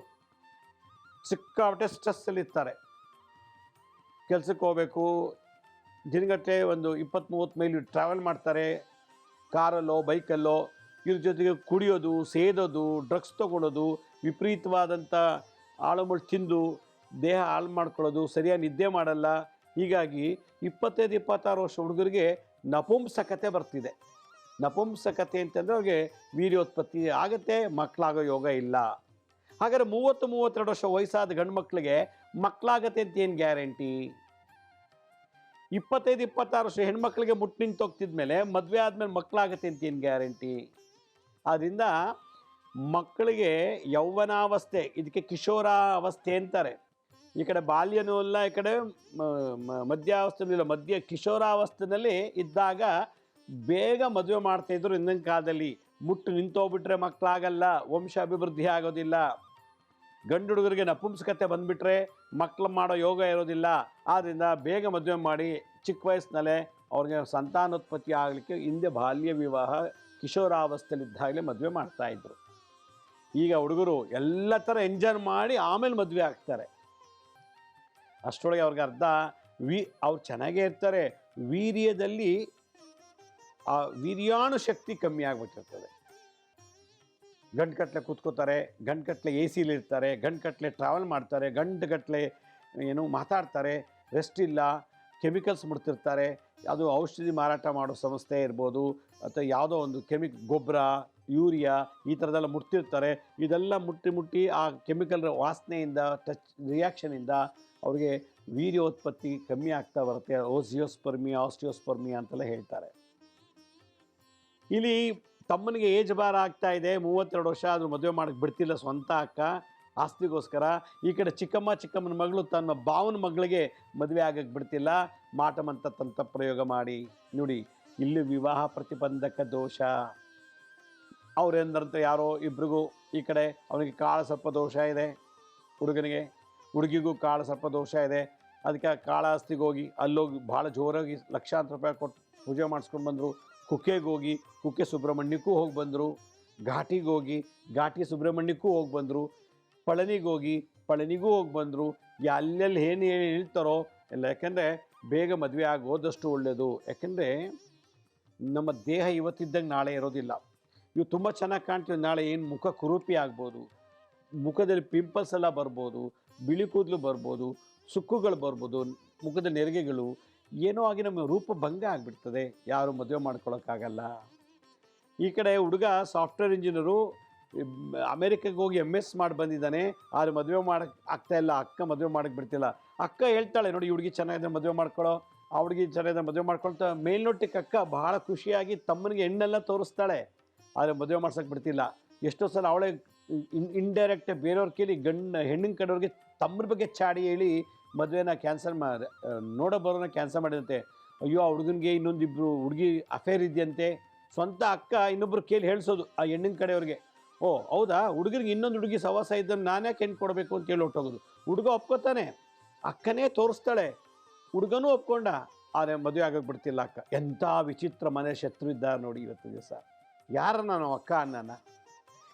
ಸಿಕ್ಕಾಬಟ್ಟೆ ಸ್ಟ್ರೆಸ್ಸಲ್ಲಿರ್ತಾರೆ ಕೆಲಸಕ್ಕೆ ಹೋಗಬೇಕು. ದಿನಗಟ್ಟಲೆ ಒಂದು ಇಪ್ಪತ್ತು ಮೂವತ್ತು ಮೈಲಿ ಟ್ರಾವೆಲ್ ಮಾಡ್ತಾರೆ. ಕಾರಲ್ಲೋ, ಬೈಕಲ್ಲೋ ಇದ್ರ ಜೊತೆಗೆ ಕುಡಿಯೋದು, ಸೇದೋದು ಡ್ರಗ್ಸ್ ತೊಗೊಳೋದು ವಿಪರೀತವಾದಂಥ ಆಳುಮುಳು ತಿಂದು ದೇಹ ಹಾಳು ಮಾಡ್ಕೊಳ್ಳೋದು, ಸರಿಯಾಗಿ ನಿದ್ದೆ ಮಾಡಲ್ಲ. ಹೀಗಾಗಿ ಇಪ್ಪತ್ತೈದು, ಇಪ್ಪತ್ತಾರು ವರ್ಷ ಹುಡುಗರಿಗೆ ನಪುಂಸಕತೆ ಬರ್ತಿದೆ. ನಪುಂಸಕತೆ ಅಂತಂದರೆ ಅವ್ರಿಗೆ ವೀರ್ಯೋತ್ಪತ್ತಿ ಆಗುತ್ತೆ ಮಕ್ಕಳಾಗೋ ಯೋಗ ಇಲ್ಲ. ಹಾಗಾದರೆ ಮೂವತ್ತು, ಮೂವತ್ತೆರಡು ವರ್ಷ ವಯಸ್ಸಾದ ಗಂಡು ಮಕ್ಕಳಿಗೆ ಮಕ್ಕಳಾಗತ್ತೆ ಅಂತ ಏನು ಗ್ಯಾರಂಟಿ? ಇಪ್ಪತ್ತೈದು, ಇಪ್ಪತ್ತಾರು ವರ್ಷ ಹೆಣ್ಮಕ್ಳಿಗೆ ಮುಟ್ಟು ನಿಂತೋಗ್ತಿದ್ಮೇಲೆ ಮದುವೆ ಆದಮೇಲೆ ಮಕ್ಕಳಾಗತ್ತೆ ಅಂತ ಏನು ಗ್ಯಾರಂಟಿ? ಆದ್ದರಿಂದ ಮಕ್ಕಳಿಗೆ ಯೌವನಾವಸ್ಥೆ, ಇದಕ್ಕೆ ಕಿಶೋರ ಅವಸ್ಥೆ ಅಂತಾರೆ. ಈ ಕಡೆ ಬಾಲ್ಯನೂ ಅಲ್ಲ ಈ ಕಡೆ ಮಧ್ಯಾವಸ್ಥೆನೂ ಇಲ್ಲ. ಮಧ್ಯ ಕಿಶೋರಾವಸ್ಥೆನಲ್ಲಿ ಇದ್ದಾಗ ಬೇಗ ಮದುವೆ ಮಾಡ್ತಾಯಿದ್ರು ಹಿಂದಿನ ಕಾಲದಲ್ಲಿ. ಮುಟ್ಟು ನಿಂತೋಗ್ಬಿಟ್ರೆ ಮಕ್ಕಳಾಗಲ್ಲ ವಂಶ ಅಭಿವೃದ್ಧಿ ಆಗೋದಿಲ್ಲ. ಗಂಡು ಹುಡುಗರಿಗೆ ನಪುಂಸಕತೆ ಬಂದುಬಿಟ್ರೆ ಮಕ್ಕಳು ಮಾಡೋ ಯೋಗ ಇರೋದಿಲ್ಲ. ಆದ್ದರಿಂದ ಬೇಗ ಮದುವೆ ಮಾಡಿ ಚಿಕ್ಕ ವಯಸ್ಸಿನಲ್ಲೇ ಅವ್ರಿಗೆ ಸಂತಾನೋತ್ಪತ್ತಿ ಆಗಲಿಕ್ಕೆ ಹಿಂದೆ ಬಾಲ್ಯ ವಿವಾಹ ಕಿಶೋರಾವಸ್ಥೆಯಲ್ಲಿದ್ದಾಗಲೇ ಮದುವೆ ಮಾಡ್ತಾಯಿದ್ರು ಈಗ ಹುಡುಗರು ಎಲ್ಲ ಥರ ಎಂಜಾಯ್ ಮಾಡಿ ಆಮೇಲೆ ಮದುವೆ ಆಗ್ತಾರೆ. ಅಷ್ಟರೊಳಗೆ ಅವ್ರಿಗೆ ಅರ್ಧ ವಿ, ಅವ್ರು ಚೆನ್ನಾಗೇ ಇರ್ತಾರೆ. ವೀರ್ಯದಲ್ಲಿ ಆ ವೀರ್ಯಾಣು ಶಕ್ತಿ ಕಮ್ಮಿ ಆಗ್ಬಿಟ್ಟಿರ್ತದೆ. ಗಂಟುಗಟ್ಲೆ ಕೂತ್ಕೋತಾರೆ ಗಂಟುಗಟ್ಲೆ ಎ ಸಿಲಿರ್ತಾರೆ ಗಂಟುಗಟ್ಲೆ ಟ್ರಾವೆಲ್ ಮಾಡ್ತಾರೆ ಗಂಟುಗಟ್ಲೆ ಏನು ಮಾತಾಡ್ತಾರೆ ರೆಸ್ಟ್ ಇಲ್ಲ ಕೆಮಿಕಲ್ಸ್ ಮುಡ್ತಿರ್ತಾರೆ. ಅದು ಔಷಧಿ ಮಾರಾಟ ಮಾಡೋ ಸಂಸ್ಥೆ ಇರ್ಬೋದು, ಅಥವಾ ಯಾವುದೋ ಒಂದು ಕೆಮಿಕ್ ಗೊಬ್ಬರ, ಯೂರಿಯಾ ಈ ಥರದೆಲ್ಲ ಮುಟ್ತಿರ್ತಾರೆ ಇದೆಲ್ಲ ಮುಟ್ಟಿ ಮುಟ್ಟಿ ಆ ಕೆಮಿಕಲ್ ವಾಸನೆಯಿಂದ ಟಚ್ ರಿಯಾಕ್ಷನಿಂದ ಅವ್ರಿಗೆ ವೀರ್ಯೋತ್ಪತ್ತಿ ಕಮ್ಮಿ ಆಗ್ತಾ ಬರುತ್ತೆ. ಓಸಿಯೋಸ್ಪರ್ಮಿಯಾ ಆಸ್ಟಿಯೋಸ್ಪರ್ಮಿಯಾ ಅಂತೆಲ್ಲ ಹೇಳ್ತಾರೆ. ಇಲ್ಲಿ ತಮ್ಮನಿಗೆ ಏಜ್ ಬಾರ್ ಆಗ್ತಾ ಇದೆ, ಮೂವತ್ತೆರಡು ವರ್ಷ ಆದರೂ ಮದುವೆ ಮಾಡಕ್ಕೆ ಬಿಡ್ತಿಲ್ಲ ಸ್ವಂತ ಅಕ್ಕ, ಆಸ್ತಿಗೋಸ್ಕರ. ಈ ಕಡೆ ಚಿಕ್ಕಮ್ಮ, ಚಿಕ್ಕಮ್ಮನ ಮಗಳು ತನ್ನ ಭಾವನ ಮಗಳಿಗೆ ಮದುವೆ ಆಗಕ್ಕೆ ಬಿಡ್ತಿಲ್ಲ. ಮಾಟಮಂತ ತಂತ ಪ್ರಯೋಗ ಮಾಡಿ. ನೋಡಿ, ಇಲ್ಲಿ ವಿವಾಹ ಪ್ರತಿಬಂಧಕ ದೋಷ. ಅವರೇಂದ್ರಂತ ಯಾರೋ ಇಬ್ರಿಗೂ ಈ ಕಡೆ ಅವನಿಗೆ ಕಾಳ ಸರ್ಪ ದೋಷ ಇದೆ. ಹುಡುಗನಿಗೆ, ಹುಡುಗಿಗೂ ಕಾಳ ಸರ್ಪ ದೋಷ ಇದೆ. ಅದಕ್ಕೆ ಆ ಕಾಳಹಸ್ತಿಗೆ ಹೋಗಿ ಅಲ್ಲೋಗಿ ಭಾಳ ಜೋರಾಗಿ ಲಕ್ಷಾಂತರ ರೂಪಾಯಿ ಕೊಟ್ಟು ಪೂಜೆ ಮಾಡಿಸ್ಕೊಂಡು ಬಂದರು. ಕುಕ್ಕೆಗೆ ಹೋಗಿ ಕುಕ್ಕೆ ಸುಬ್ರಹ್ಮಣ್ಯಕ್ಕೂ ಹೋಗಿ ಬಂದರು ಘಾಟಿಗೆ ಹೋಗಿ ಘಾಟಿ ಸುಬ್ರಹ್ಮಣ್ಯಕ್ಕೂ ಹೋಗಿ ಬಂದರು ಪಳನಿಗೆ ಹೋಗಿ ಪಳನಿಗೂ ಹೋಗಿ ಬಂದರು ಎಲ್ಲೆಲ್ಲಿ ಏನು ಏನು ಹೇಳ್ತಾರೋ ಎಲ್ಲ ಯಾಕೆಂದರೆ ಬೇಗ ಮದುವೆ ಆಗೋದಷ್ಟು ಒಳ್ಳೆಯದು ಯಾಕೆಂದರೆ ನಮ್ಮ ದೇಹ ಇವತ್ತಿದ್ದಂಗೆ ನಾಳೆ ಇರೋದಿಲ್ಲ. ಇವು ತುಂಬ ಚೆನ್ನಾಗಿ ಕಾಣ್ತೀವಿ, ನಾಳೆ ಏನು ಮುಖ ಕುರೂಪಿ ಆಗ್ಬೋದು, ಮುಖದಲ್ಲಿ ಪಿಂಪಲ್ಸ್ ಎಲ್ಲ ಬರ್ಬೋದು, ಬಿಳಿ ಕೂದಲು ಬರ್ಬೋದು, ಸುಕ್ಕುಗಳು ಬರ್ಬೋದು, ಮುಖದ ನೆರಿಗೆಗಳು ಏನೋ ಆಗಿ ನಮ್ಮ ರೂಪ ಭಂಗ ಆಗಿಬಿಡ್ತದೆ. ಯಾರು ಮದುವೆ ಮಾಡ್ಕೊಳಕ್ಕಾಗಲ್ಲ. ಈ ಕಡೆ ಹುಡುಗ ಸಾಫ್ಟ್ವೇರ್ ಇಂಜಿನಿಯರು, ಅಮೇರಿಕಾಗೆ ಹೋಗಿ ಎಂ ಎಸ್ ಮಾಡಿ ಬಂದಿದ್ದಾನೆ. ಆದರೆ ಮದುವೆ ಮಾಡಕ್ಕೆ ಆಗ್ತಾ ಇಲ್ಲ. ಅಕ್ಕ ಮದುವೆ ಮಾಡಕ್ಕೆ ಬಿಡ್ತಿಲ್ಲ. ಅಕ್ಕ ಹೇಳ್ತಾಳೆ, ನೋಡಿ ಹುಡುಗಿ ಚೆನ್ನಾಗಿದೆ ಮದುವೆ ಮಾಡ್ಕೊಳ್ಳೋ ಆ ಹುಡುಗಿ ಚೆನ್ನಾಗಿದೆ ಮದುವೆ ಮಾಡ್ಕೊಳ್ತಾ ಮೇಲ್ನೋಟಕ್ಕೆ ಅಕ್ಕ ಬಹಳ ಖುಷಿಯಾಗಿ ತಮ್ಮನಿಗೆ ಹೆಣ್ಣೆಲ್ಲ ತೋರಿಸ್ತಾಳೆ. ಆದರೆ ಮದುವೆ ಮಾಡ್ಸಕ್ಕೆ ಬಿಡ್ತಿಲ್ಲ. ಎಷ್ಟೋ ಸಲ ಅವಳೇ ಇನ್ ಇಂಡೈರೆಕ್ಟ್ ಬೇರೆಯವ್ರ ಕೇಳಿ ಗಂಡ, ಹೆಣ್ಣಿನ ಕಡೆಯವ್ರಿಗೆ ತಮ್ಮನ ಬಗ್ಗೆ ಚಾಡಿ ಹೇಳಿ ಮದುವೆನ ಕ್ಯಾನ್ಸಲ್ ಮಾಡಿ ನೋಡೋ ಬರೋನ ಕ್ಯಾನ್ಸಲ್ ಮಾಡಿದಂತೆ. ಅಯ್ಯೋ, ಆ ಹುಡುಗನಿಗೆ ಇನ್ನೊಂದಿಬ್ಬರು ಹುಡುಗಿ ಅಫೇರ್ ಇದೆಯಂತೆ. ಸ್ವಂತ ಅಕ್ಕ ಇನ್ನೊಬ್ಬರು ಕೇಳಿ ಹೇಳಿಸೋದು ಆ ಹೆಣ್ಣಿನ ಕಡೆಯವ್ರಿಗೆ. ಓ, ಹೌದಾ? ಹುಡುಗರಿಗೆ ಇನ್ನೊಂದು ಹುಡುಗಿ ಸವಾಸ ಇದ್ದನ್ನು ನಾನ್ಯಾಕೆ ಹೆಣ್ಣು ಕೊಡಬೇಕು ಅಂತ ಹೇಳಿ ಹೊಟ್ಟೋಗೋದು ಹುಡುಗ ಒಪ್ಕೋತಾನೆ. ಅಕ್ಕನೇ ತೋರಿಸ್ತಾಳೆ. ಹುಡುಗನೂ ಒಪ್ಕೊಂಡ. ಆದರೆ ಮದುವೆ ಆಗಕ್ಕೆ ಬಿಡ್ತಿಲ್ಲ ಅಕ್ಕ. ಎಂಥ ವಿಚಿತ್ರ ಮನೆ ಶತ್ರು ಇದ್ದಾರೆ ನೋಡಿ ಇವತ್ತು ದಿವಸ. ಯಾರ ನಾನು ಅಕ್ಕ ಅನ್ನನ?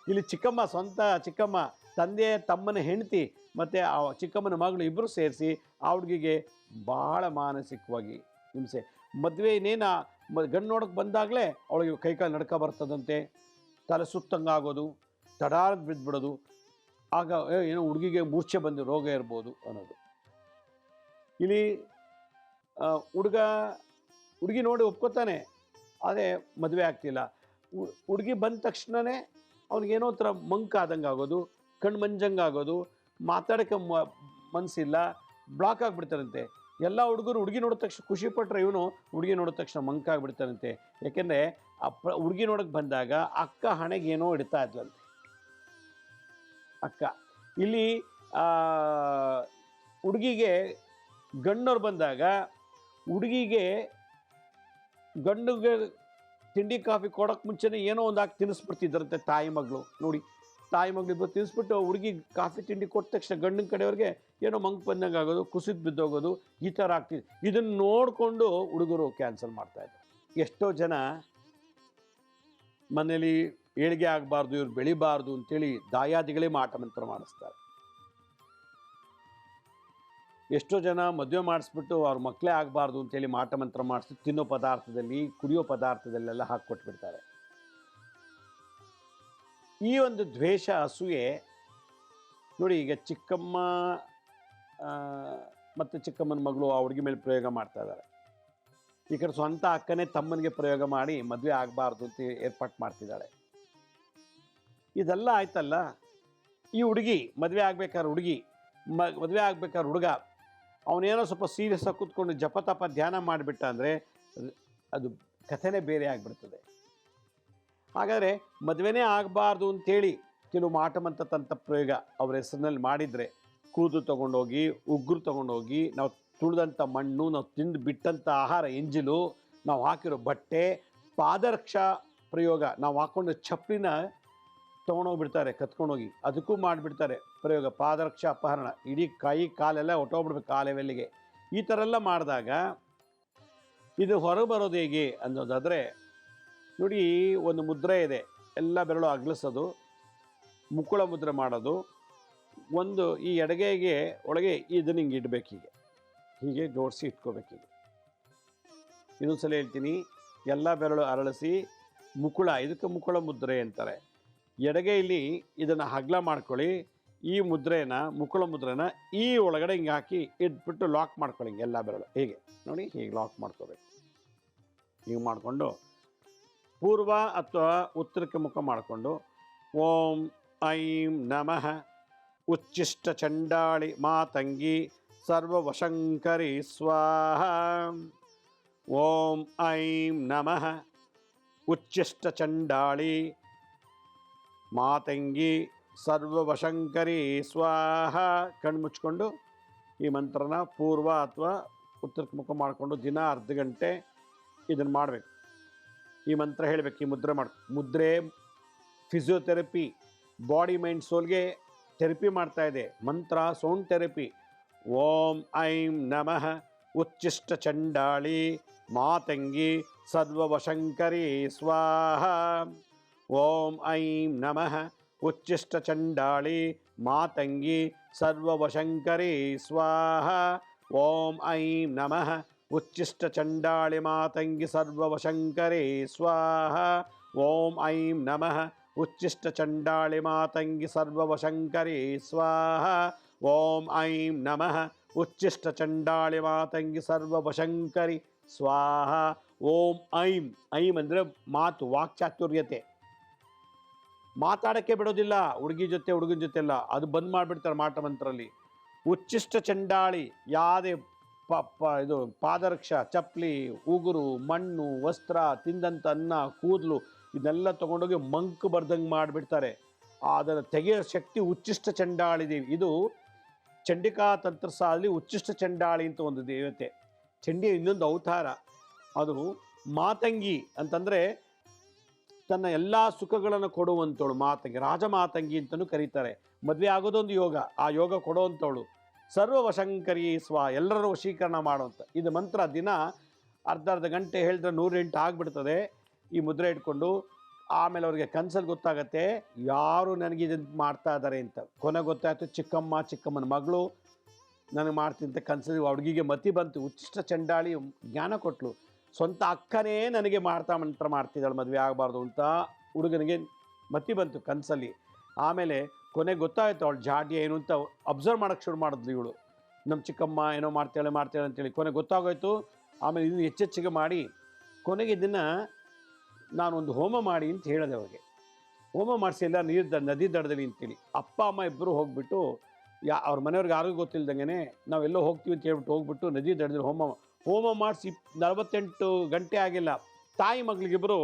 ಇಲ್ಲಿ ಚಿಕ್ಕಮ್ಮ, ಸ್ವಂತ ಚಿಕ್ಕಮ್ಮ. ತಂದೆ, ತಮ್ಮನ ಹೆಂಡತಿ ಮತ್ತು ಆ ಚಿಕ್ಕಮ್ಮನ ಮಗಳು ಇಬ್ಬರು ಸೇರಿಸಿ ಆ ಹುಡುಗಿಗೆ ಭಾಳ ಮಾನಸಿಕವಾಗಿ ಹಿಂಸೆ. ಮದುವೆ ಇನ್ನೇನು ಮ, ಗಂಡು ನೋಡೋಕೆ ಬಂದಾಗಲೇ ಅವಳಿಗೆ ಕೈಕಾಲು ನಡ್ಕ ಬರ್ತದಂತೆ. ತಲೆ ಸುತ್ತಂಗಾಗೋದು ತಡಾರ ಬಿದ್ದುಬಿಡೋದು ಆಗ ಏನೋ ಹುಡುಗಿಗೆ ಮೂರ್ಛೆ ಬಂದು ರೋಗ ಇರ್ಬೋದು ಅನ್ನೋದು. ಇಲ್ಲಿ ಹುಡುಗ, ಹುಡುಗಿ ನೋಡಿ ಒಪ್ಕೋತಾನೆ, ಆದರೆ ಮದುವೆ ಆಗ್ತಿಲ್ಲ. ಹುಡುಗಿ ಬಂದ ತಕ್ಷಣವೇ ಅವ್ನಿಗೇನೋ ಒಂಥರ ಮಂಕ್ ಆದಂಗೆ ಆಗೋದು ಕಣ್ಣು ಮಂಜಂಗಾಗೋದು ಮ ಮನಸ್ಸಿಲ್ಲ ಬ್ಲಾಕ್ ಆಗಿಬಿಡ್ತಾರಂತೆ. ಎಲ್ಲ ಹುಡುಗರು ಹುಡುಗಿ ನೋಡಿದ ತಕ್ಷಣ ಖುಷಿ ಪಟ್ಟರೆ ಇವನು ಹುಡುಗಿ ನೋಡಿದ ತಕ್ಷಣ ಮಂಕಾಗ್ಬಿಡ್ತಾರಂತೆ ಯಾಕೆಂದರೆ ಆ ಪ್ರ, ಹುಡುಗಿ ನೋಡೋಕೆ ಬಂದಾಗ ಅಕ್ಕ ಹಣೆಗೆ ಏನೋ ಇಡ್ತಾ ಇದ್ಲಂತೆ ಅಕ್ಕ. ಇಲ್ಲಿ ಹುಡುಗಿಗೆ ಗಂಡವ್ರು ಬಂದಾಗ ಹುಡುಗಿಗೆ ಗಂಡಿಗೆ ತಿಂಡಿ, ಕಾಫಿ ಕೊಡೋಕೆ ಮುಂಚೆನೇ ಏನೋ ಒಂದು ಹಾಕಿ ತಿನ್ನಿಸ್ಬಿಡ್ತಿದ್ರಂತೆ ತಾಯಿ ಮಗಳು. ನೋಡಿ. ತಾಯಿ ಮಗಳು ಇಬ್ಬರು ತಿನ್ನಿಸ್ಬಿಟ್ಟು ಹುಡುಗಿ ಕಾಫಿ ತಿಂಡಿ ಕೊಟ್ಟ ತಕ್ಷಣ ಗಂಡನ ಕಡೆಯವ್ರಿಗೆ ಏನೋ ಮಂಕ್ ಬಂದಂಗೆ ಆಗೋದು, ಕುಸಿದು ಬಿದ್ದೋಗೋದು, ಈ ಥರ ಆಗ್ತಿದೆ. ಇದನ್ನು ನೋಡಿಕೊಂಡು ಹುಡುಗರು ಕ್ಯಾನ್ಸಲ್ ಮಾಡ್ತಾಯಿದ್ರು ಎಷ್ಟೋ ಜನ ಮನೇಲಿ ಏಳಿಗೆ ಆಗಬಾರ್ದು, ಇವ್ರು ಬೆಳಿಬಾರ್ದು ಅಂತೇಳಿ ದಾಯಾದಿಗಳೇ ಮಾಟ ಮಂತ್ರ ಮಾಡಿಸ್ತಾರೆ. ಎಷ್ಟೋ ಜನ ಮದುವೆ ಮಾಡಿಸ್ಬಿಟ್ಟು ಅವ್ರ ಮಕ್ಕಳೇ ಆಗಬಾರ್ದು ಅಂತೇಳಿ ಮಾಟ ಮಂತ್ರ ಮಾಡಿಸಿ ತಿನ್ನೋ ಪದಾರ್ಥದಲ್ಲಿ, ಕುಡಿಯೋ ಪದಾರ್ಥದಲ್ಲೆಲ್ಲ ಹಾಕ್ಕೊಟ್ಬಿಡ್ತಾರೆ. ಈ ಒಂದು ದ್ವೇಷ, ಅಸೂಯೆ, ನೋಡಿ ಈಗ ಚಿಕ್ಕಮ್ಮ ಮತ್ತು ಚಿಕ್ಕಮ್ಮನ ಮಗಳು ಆ ಹುಡುಗಿ ಮೇಲೆ ಪ್ರಯೋಗ ಮಾಡ್ತಾ ಇದ್ದಾರೆ. ಈ ಕಡೆ ಸ್ವಂತ ಅಕ್ಕನೇ ತಮ್ಮನಿಗೆ ಪ್ರಯೋಗ ಮಾಡಿ ಮದುವೆ ಆಗಬಾರ್ದು ಅಂತ ಏರ್ಪಾಟ್ ಮಾಡ್ತಿದ್ದಾಳೆ ಇದೆಲ್ಲ ಆಯ್ತಲ್ಲ? ಈ ಹುಡುಗಿ, ಮದುವೆ ಆಗ್ಬೇಕಾದ್ರೆ ಹುಡುಗಿ ಮದುವೆ ಆಗ್ಬೇಕಾದ್ರೆ ಹುಡುಗ, ಅವನೇನೋ ಸ್ವಲ್ಪ ಸೀರಿಯಸ್ ಆಗಿ ಕೂತ್ಕೊಂಡು ಜಪತಪ ಧ್ಯಾನ ಮಾಡಿಬಿಟ್ಟ ಅಂದರೆ ಅದು ಕಥೆನೇ ಬೇರೆ ಆಗಿಬಿಡ್ತದೆ. ಹಾಗಾದರೆ ಮದುವೆನೇ ಆಗಬಾರ್ದು ಅಂತೇಳಿ ಕೆಲವು ಮಾಟಮಂತ ತಂತ್ರ ಪ್ರಯೋಗ ಅವ್ರ ಹೆಸರಿನಲ್ಲಿ ಮಾಡಿದರೆ ಕೂದು ತೊಗೊಂಡೋಗಿ, ಉಗ್ರು ತೊಗೊಂಡೋಗಿ, ನಾವು ತುಳಿದಂಥ ಮಣ್ಣು, ನಾವು ತಿಂದು ಬಿಟ್ಟಂಥ ಆಹಾರ ಎಂಜಿಲು ನಾವು ಹಾಕಿರೋ ಬಟ್ಟೆ, ಪಾದರಕ್ಷ ಪ್ರಯೋಗ, ನಾವು ಹಾಕೊಂಡು ಚಪ್ಪಲಿನ ತೊಗೊಂಡೋಗ್ಬಿಡ್ತಾರೆ, ಕತ್ಕೊಂಡೋಗಿ. ಅದಕ್ಕೂ ಮಾಡಿಬಿಡ್ತಾರೆ ಪ್ರಯೋಗ, ಪಾದರಕ್ಷ ಅಪಹರಣ. ಇಡೀ ಕೈ, ಕಾಲೆಲ್ಲ ಹೊಟ್ಟೋಗ್ಬಿಡ್ಬೇಕು ಕಾಲೆವೆಲ್ಲಿಗೆ ಈ ಥರ ಎಲ್ಲ ಮಾಡಿದಾಗ ಇದು ಹೊರಗೆ ಬರೋದು ಹೇಗೆ ಅನ್ನೋದಾದರೆ ನೋಡಿ, ಒಂದು ಮುದ್ರೆ ಇದೆ. ಎಲ್ಲ ಬೆರಳು ಅಗಲಿಸೋದು, ಮುಕ್ಕುಳ ಮುದ್ರೆ ಮಾಡೋದು. ಒಂದು ಈ ಎಡಗೈಗೆ, ಒಳಗೆ ಇದನ್ನ ಹಿಂಗೆ ಇಡಬೇಕು ಹೀಗೆ. ಹೀಗೆ ಜೋಡಿಸಿ ಇಟ್ಕೋಬೇಕು ಹೀಗೆ ಇನ್ನೊಂದ್ಸಲ ಹೇಳ್ತೀನಿ, ಎಲ್ಲ ಬೆರಳು ಅರಳಿಸಿ ಮುಕುಳ ಇದಕ್ಕೆ ಮುಕುಳ ಮುದ್ರೆ ಅಂತಾರೆ. ಎಡಗೈಲಿ ಇದನ್ನು ಹಗ್ಲ ಮಾಡ್ಕೊಳ್ಳಿ, ಈ ಮುದ್ರೆನ ಮುಕುಳ ಮುದ್ರೆನ ಈ ಒಳಗಡೆ ಹಿಂಗೆ ಹಾಕಿ ಇಟ್ಬಿಟ್ಟು ಲಾಕ್ ಮಾಡ್ಕೊಳ್ಳಿ ಹಿಂಗೆ ಎಲ್ಲ ಬೆರಳು. ಹೀಗೆ. ನೋಡಿ, ಹೀಗೆ ಲಾಕ್ ಮಾಡ್ಕೋಬೇಕು. ಹೀಗೆ ಮಾಡಿಕೊಂಡು ಪೂರ್ವ ಅಥವಾ ಉತ್ತರಕ್ಕೆ ಮುಖ ಮಾಡಿಕೊಂಡು ಓಂ ಐಂ ನಮಃ ಉಚ್ಚಿಷ್ಟ ಚಂಡಾಳಿ ಮಾತಂಗಿ ಸರ್ವವಶಂಕರಿ ಸ್ವಾಹ ಓಂ ಐಂ ನಮಃ ಉಚ್ಚಿಷ್ಟ ಚಂಡಾಳಿ ಮಾತಂಗಿ ಸರ್ವವಶಂಕರಿ ಸ್ವಾಹ ಕಣ್ಣು ಮುಚ್ಕೊಂಡು ಈ ಮಂತ್ರನ ಪೂರ್ವ ಅಥವಾ ಉತ್ತರಕ್ಕೆ ಮುಖ ಮಾಡಿಕೊಂಡು ದಿನ ಅರ್ಧ ಗಂಟೆ ಇದನ್ನು ಮಾಡಬೇಕು ಈ ಮಂತ್ರ ಹೇಳಬೇಕು, ಈ ಮುದ್ರೆ ಮಾಡಿ, ಮುದ್ರೆ ಫಿಸಿಯೋಥೆರಪಿ ಬಾಡಿ ಮೈಂಡ್ ಸೋಲ್ಗೆ ಥೆರಪಿ ಮಾಡ್ತಾ ಇದೆ. ಮಂತ್ರ ಸೌಂಡ್ ಥೆರಪಿ ಓಂ ಐಂ ನಮಃ, ಉಚ್ಚಿಷ್ಟ ಚಂಡಾಳಿ, ಮಾತಂಗಿ ಸದ್ವವಶಂಕರಿ ಸ್ವಾಹ. ಓಂ ಐಂ ನಮಃ, ಉಚ್ಚಿಷ್ಟ ಚಂಡಾಳಿ, ಮಾತಂಗಿ, ಸರ್ವವಶಂಕರಿ, ಸ್ವಾಹ. ಓಂ ಐಂ ನಮಃ ಉಚ್ಚಿಷ್ಟ ಚಂಡಾಳಿ ಮಾತಂಗಿ ಸರ್ವವಶಂಕರಿ ಸ್ವಾಹ ಓಂ ಐಂ ನಮಃ ಉಚ್ಚಿಷ್ಟ ಚಂಡಾಳಿ ಮಾತಂಗಿ ಸರ್ವವಶಂಕರಿ ಸ್ವಾಹ ಓಂ ಐಂ ನಮಃ ಉಚ್ಚಿಷ್ಟ ಚಂಡಾಳಿ ಮಾತಂಗಿ ಸರ್ವವಶಂಕರಿ ಸ್ವಾಹ ಓಂ ಐಂ ಐಂ ಅಂದರೆ ಮಾತು, ವಾಕ್ಚಾತುರ್ಯತೆ. ಮಾತಾಡೋಕ್ಕೆ ಬಿಡೋದಿಲ್ಲ, ಹುಡುಗಿ ಜೊತೆ, ಹುಡುಗನ ಜೊತೆ ಎಲ್ಲ ಅದು ಬಂದ್ ಮಾಡಿಬಿಡ್ತಾರೆ ಮಾಟ ಮಂತ್ರಲ್ಲಿ. ಉಚ್ಚಿಷ್ಟ ಚಂಡಾಳಿ, ಯಾವುದೇ ಪ ಪ ಇದು ಪಾದರಕ್ಷ, ಚಪ್ಪಲಿ, ಉಗುರು, ಮಣ್ಣು, ವಸ್ತ್ರ ತಿಂದಂಥ ಅನ್ನ, ಕೂದಲು ಇದನ್ನೆಲ್ಲ ತೊಗೊಂಡೋಗಿ ಮಂಕು ಬರ್ದಂಗೆ ಮಾಡಿಬಿಡ್ತಾರೆ. ಅದನ್ನು ತೆಗೆಯೋ ಶಕ್ತಿ ಉಚ್ಚಿಷ್ಟ ಚಂಡಾಳಿದೇವಿ ಇದು ಚಂಡಿಕಾ ತಂತ್ರಸಾಲಿ ಉಚ್ಚಿಷ್ಟ ಚಂಡಾಳಿ ಅಂತ ಒಂದು ದೇವತೆ. ಚಂಡಿಯ ಇನ್ನೊಂದು ಅವತಾರ. ಅದು ಮಾತಂಗಿ ಅಂತಂದರೆ ತನ್ನ ಎಲ್ಲ ಸುಖಗಳನ್ನು ಕೊಡುವಂಥವಳು ಮಾತಂಗಿ, ರಾಜಮಾತಂಗಿ ಅಂತಲೂ ಕರೀತಾರೆ. ಮದುವೆ ಆಗೋದೊಂದು ಯೋಗ, ಆ ಯೋಗ ಕೊಡುವಂಥವಳು ಸರ್ವ ವಶಂಕರಿ ಸ್ವ ಎಲ್ಲರೂ ವಶೀಕರಣ ಮಾಡುವಂಥ ಇದು ಮಂತ್ರ ದಿನ ಅರ್ಧ ಅರ್ಧ ಗಂಟೆ ಹೇಳಿದ್ರೆ ನೂರೆಂಟು ಆಗಿಬಿಡ್ತದೆ. ಈ ಮುದ್ರೆ ಇಟ್ಕೊಂಡು ಆಮೇಲೆ ಅವ್ರಿಗೆ ಕನ್ಸಲ್ಲಿ ಗೊತ್ತಾಗತ್ತೆ, ಯಾರು ನನಗೆ ಇದನ್ನು ಮಾಡ್ತಾ ಇದ್ದಾರೆ ಅಂತ. ಕೊನೆ ಗೊತ್ತಾಯ್ತು, ಚಿಕ್ಕಮ್ಮ, ಚಿಕ್ಕಮ್ಮನ ಮಗಳು ನನಗೆ ಮಾಡ್ತೀನಿ ಅಂತ ಕನ್ಸಲ್ಲಿ ಹುಡುಗಿಗೆ ಮತಿ ಬಂತು. ಉಚ್ಚಿಷ್ಟ ಚಂಡಾಳಿ ಜ್ಞಾನ ಕೊಟ್ಲು. ಸ್ವಂತ ಅಕ್ಕನೇ ನನಗೆ ಮಾಡ್ತಾ ಮಂತ್ರ ಮಾಡ್ತಿದ್ದಾಳೆ, ಮದುವೆ ಆಗಬಾರ್ದು ಅಂತ ಹುಡುಗನಿಗೆ ಮತಿ ಬಂತು ಕನಸಲ್ಲಿ. ಆಮೇಲೆ ಕೊನೆಗೆ ಗೊತ್ತಾಯ್ತು ಅವಳು ಜಾಡಿ ಏನು ಅಂತ ಅಬ್ಸರ್ವ್ ಮಾಡೋಕ್ಕೆ ಶುರು ಮಾಡಿದ್ಲು ಇವಳು. ನಮ್ಮ ಚಿಕ್ಕಮ್ಮ ಏನೋ ಮಾಡ್ತಾಳೆ ಮಾಡ್ತಾಳೆ ಅಂತೇಳಿ ಕೊನೆಗೆ ಗೊತ್ತಾಗೋಯ್ತು. ಆಮೇಲೆ ಇದನ್ನು ಹೆಚ್ಚೆಚ್ಚಿಗೆ ಮಾಡಿ ಕೊನೆಗೆ ಇದನ್ನು ನಾನೊಂದು ಹೋಮ ಮಾಡಿ ಅಂತ ಹೇಳಿದೆ ಅವ್ರಿಗೆ ಹೋಮ ಮಾಡಿಸಿ ಎಲ್ಲ ನೀರು ದ, ನದಿ ದಡದಲ್ಲಿ ಅಂತೇಳಿ ಅಪ್ಪ, ಅಮ್ಮ ಇಬ್ಬರು ಹೋಗ್ಬಿಟ್ಟು ಯಾ, ಅವ್ರ ಮನೆಯವ್ರಿಗೆ ಯಾರಿಗೂ ಗೊತ್ತಿಲ್ದಂಗೆ ನಾವೆಲ್ಲೋ ಹೋಗ್ತೀವಿ ಅಂತ ಹೇಳ್ಬಿಟ್ಟು ಹೋಗ್ಬಿಟ್ಟು ನದಿ ದಡದಲ್ಲಿ ಹೋಮ ಹೋಮ ಮಾಡಿಸಿ ನಲವತ್ತೆಂಟು ಗಂಟೆ ಆಗಿಲ್ಲ. ತಾಯಿ ಮಗಳಿಗಿಬ್ಬರು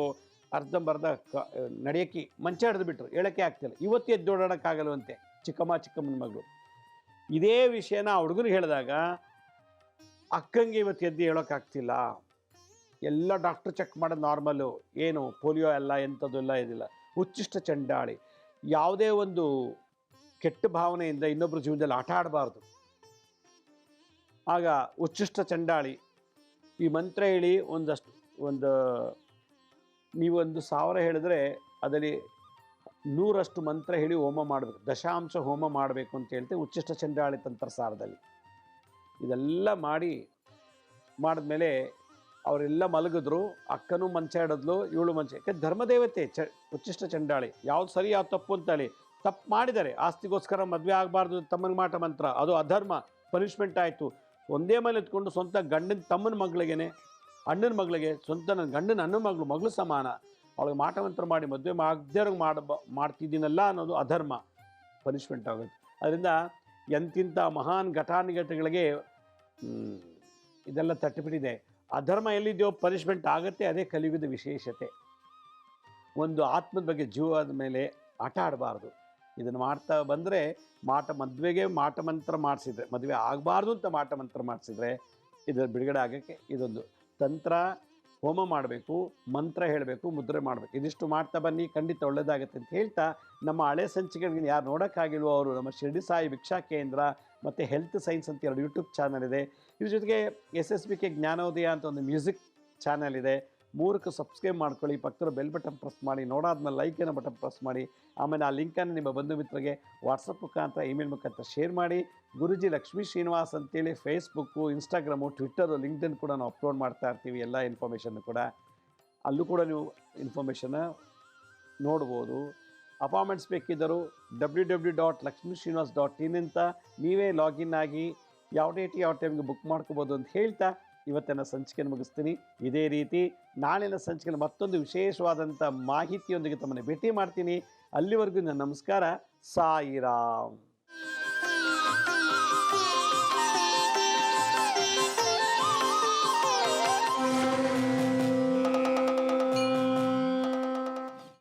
ಅರ್ಧಂಬರ್ಧ ಕ ನಡೆಯೋಕ್ಕೆ ಮಂಚ ಹಿಡಿದು ಬಿಟ್ರು. ಹೇಳೋಕ್ಕೆ ಆಗ್ತಿಲ್ಲ. ಇವತ್ತು ಎದ್ದು ಓಡಾಡೋಕ್ಕಾಗಲ್ವಂತೆ. ಚಿಕ್ಕಮ್ಮ, ಚಿಕ್ಕಮ್ಮನ ಮಗಳು. ಇದೇ ವಿಷಯನ ಆ ಹುಡುಗನಿಗೆ ಹೇಳಿದಾಗ, ಅಕ್ಕಂಗೆ ಇವತ್ತು ಎದ್ದು ಹೇಳೋಕ್ಕಾಗ್ತಿಲ್ಲ ಎಲ್ಲ ಡಾಕ್ಟ್ರ್ ಚೆಕ್ ಮಾಡೋದು ನಾರ್ಮಲ್ಲು. ಏನು, ಪೋಲಿಯೋ ಎಲ್ಲ ಎಂಥದ್ದು ಎಲ್ಲ ಇದಿಲ್ಲ. ಉಚ್ಚಿಷ್ಟ ಚಂಡಾಳಿ. ಯಾವುದೇ ಒಂದು ಕೆಟ್ಟ ಭಾವನೆಯಿಂದ ಇನ್ನೊಬ್ಬರ ಜೀವನದಲ್ಲಿ ಆಟ ಆಡಬಾರ್ದು. ಆಗ ಉಚ್ಚಿಷ್ಟ ಚಂಡಾಳಿ ಈ ಮಂತ್ರ ಹೇಳಿ ಒಂದಷ್ಟು, ಒಂದು ನೀವೊಂದು ಸಾವಿರ ಹೇಳಿದ್ರೆ ಅದರಲ್ಲಿ ನೂರಷ್ಟು ಮಂತ್ರ ಹೇಳಿ ಹೋಮ ಮಾಡಬೇಕು. ದಶಾಂಶ ಹೋಮ ಮಾಡಬೇಕು ಅಂತ ಹೇಳ್ತೇವೆ ಉಚ್ಚಿಷ್ಟ ತಂತ್ರ ಸಾರದಲ್ಲಿ ಇದೆಲ್ಲ ಮಾಡಿ ಮಾಡಿದ್ಮೇಲೆ ಅವರೆಲ್ಲ ಮಲಗಿದ್ರು, ಅಕ್ಕನೂ ಮಂಚ ಇವಳು ಮಂಚ. ಯಾಕೆ ಧರ್ಮದೇವತೆ ಚ, ಉಚ್ಚಿಷ್ಟ ಚಂಡಾಳಿ ಯಾವ್ದು ಸರಿ, ಯಾವ್ದು ತಪ್ಪು ಅಂತೇಳಿ ತಪ್ಪು ಮಾಡಿದ್ದಾರೆ. ಆಸ್ತಿಗೋಸ್ಕರ ಮದುವೆ ಆಗಬಾರ್ದು ತಮ್ಮನ ಮಾಟ ಮಂತ್ರ. ಅದು ಅಧರ್ಮ. ಪನಿಷ್ಮೆಂಟ್ ಆಯಿತು. ಒಂದೇ ಮನೆ ಎತ್ಕೊಂಡು ಸ್ವಂತ ಗಂಡನ ತಮ್ಮನ ಮಗಳಿಗೇನೆ ಅಣ್ಣನ ಮಗಳಿಗೆ, ಸ್ವಂತ ನನ್ನ ಗಂಡನ ಅಣ್ಣ ಮಗಳು ಮಗಳು ಸಮಾನ. ಅವಳಿಗೆ ಮಾಟಮಂತ್ರ ಮಾಡಿ ಮದುವೆ ಆಗದೇ ಮಾಡ ಮಾಡ್ತಿದ್ದೀನಲ್ಲ ಅನ್ನೋದು ಅಧರ್ಮ ಪನಿಷ್ಮೆಂಟ್ ಆಗುತ್ತೆ ಅದರಿಂದ ಎಂತಿಂಥ ಮಹಾನ್ ಘಟಾನುಘಟಗಳಿಗೆ ಇದೆಲ್ಲ ತಟ್ಟಿಬಿಟ್ಟಿದೆ. ಅಧರ್ಮ ಎಲ್ಲಿದೆಯೋ ಪನಿಷ್ಮೆಂಟ್ ಆಗುತ್ತೆ, ಅದೇ ಕಲಿಯುಗದ ವಿಶೇಷತೆ. ಒಂದು ಆತ್ಮದ ಬಗ್ಗೆ ಜೀವದ ಮೇಲೆ ಆಟ ಆಡಬಾರ್ದು. ಇದನ್ನು ಮಾಡ್ತಾ ಬಂದರೆ ಮಾಟ ಮದುವೆಗೆ ಮಾಟಮಂತ್ರ ಮಾಡಿಸಿದ್ರೆ, ಮದುವೆ ಆಗಬಾರ್ದು ಅಂತ ಮಾಟಮಂತ್ರ ಮಾಡಿಸಿದ್ರೆ, ಇದರ ಬಿಡುಗಡೆ ಆಗೋಕ್ಕೆ ಇದೊಂದು ತಂತ್ರ ಹೋಮ ಮಾಡಬೇಕು, ಮಂತ್ರ ಹೇಳಬೇಕು, ಮುದ್ರೆ ಮಾಡಬೇಕು. ಇದಿಷ್ಟು ಮಾಡ್ತಾ ಬನ್ನಿ, ಖಂಡಿತ ಒಳ್ಳೆಯದಾಗುತ್ತೆ ಅಂತ ಹೇಳ್ತಾ ನಮ್ಮ ಹಳೆ ಸಂಚಿಕೆಗಳಿಗೆ ಯಾರು ನೋಡೋಕ್ಕಾಗಿಲ್ವೋ ಅವರು ನಮ್ಮ ಶಿರ್ಡಿ ಸಾಯಿ ಭಿಕ್ಷಾ ಕೇಂದ್ರ ಮತ್ತು ಹೆಲ್ತ್ ಸೈನ್ಸ್ ಅಂತ ಎರಡು ಯೂಟ್ಯೂಬ್ ಚಾನಲ್ ಇದೆ. ಇದ್ರ ಜೊತೆಗೆ ಎಸ್ ಎಸ್ ಬಿ ಕೆ ಜ್ಞಾನೋದಯ ಅಂತ ಒಂದು ಮ್ಯೂಸಿಕ್ ಚಾನಲ್ ಇದೆ. ಮೂರಕ್ಕೆ ಸಬ್ಸ್ಕ್ರೈಬ್ ಮಾಡ್ಕೊಳ್ಳಿ ಪಕ್ಕದ ಬೆಲ್ ಬಟನ್ ಪ್ರೆಸ್ ಮಾಡಿ, ನೋಡಾದ್ಮೇಲೆ ಲೈಕಿನ ಬಟನ್ ಪ್ರೆಸ್ ಮಾಡಿ, ಆಮೇಲೆ ಆ ಲಿಂಕನ್ನು ನಿಮ್ಮ ಬಂಧು ಮಿತ್ರರಿಗೆ ವಾಟ್ಸಪ್ ಮುಖಾಂತರ ಇಮೇಲ್ ಮುಖಾಂತರ ಶೇರ್ ಮಾಡಿ. ಗುರುಜಿ ಲಕ್ಷ್ಮೀ ಶ್ರೀನಿವಾಸ್ ಅಂತೇಳಿ ಫೇಸ್ಬುಕ್ಕು ಇನ್ಸ್ಟಾಗ್ರಾಮು ಟ್ವಿಟ್ಟರು ಲಿಂಕ್ಡನ್ ಕೂಡ ನಾವು ಅಪ್ಲೋಡ್ ಮಾಡ್ತಾ ಇರ್ತೀವಿ, ಎಲ್ಲ ಇನ್ಫಾರ್ಮೇಷನ್ ಕೂಡ. ಅಲ್ಲೂ ಕೂಡ ನೀವು ಇನ್ಫಾರ್ಮೇಷನ್ನ ನೋಡ್ಬೋದು. ಅಪಾಯಿಂಟ್ಮೆಂಟ್ಸ್ ಬೇಕಿದ್ದರೂ W W dot Lakshmi Srinivas dot in ಅಂತ ನೀವೇ ಲಾಗಿನ್ ಆಗಿ, ಯಾವ ಡೇಟ್ ಯಾವ ಟೈಮ್ಗೆ ಬುಕ್ ಮಾಡ್ಕೋಬೋದು ಅಂತ ಹೇಳ್ತಾ ಇವತ್ತಿನ ಸಂಚಿಕೆಯನ್ನು ಮುಗಿಸ್ತೀನಿ. ಇದೇ ರೀತಿ ನಾಳಿನ ಸಂಚಿಕೆಯಲ್ಲಿ ಮತ್ತೊಂದು ವಿಶೇಷವಾದಂಥ ಮಾಹಿತಿಯೊಂದಿಗೆ ತಮ್ಮನ್ನು ಭೇಟಿ ಮಾಡ್ತೀನಿ. ಅಲ್ಲಿವರೆಗೂ ನನ್ನ ನಮಸ್ಕಾರ. ಸಾಯಿರಾಮ್.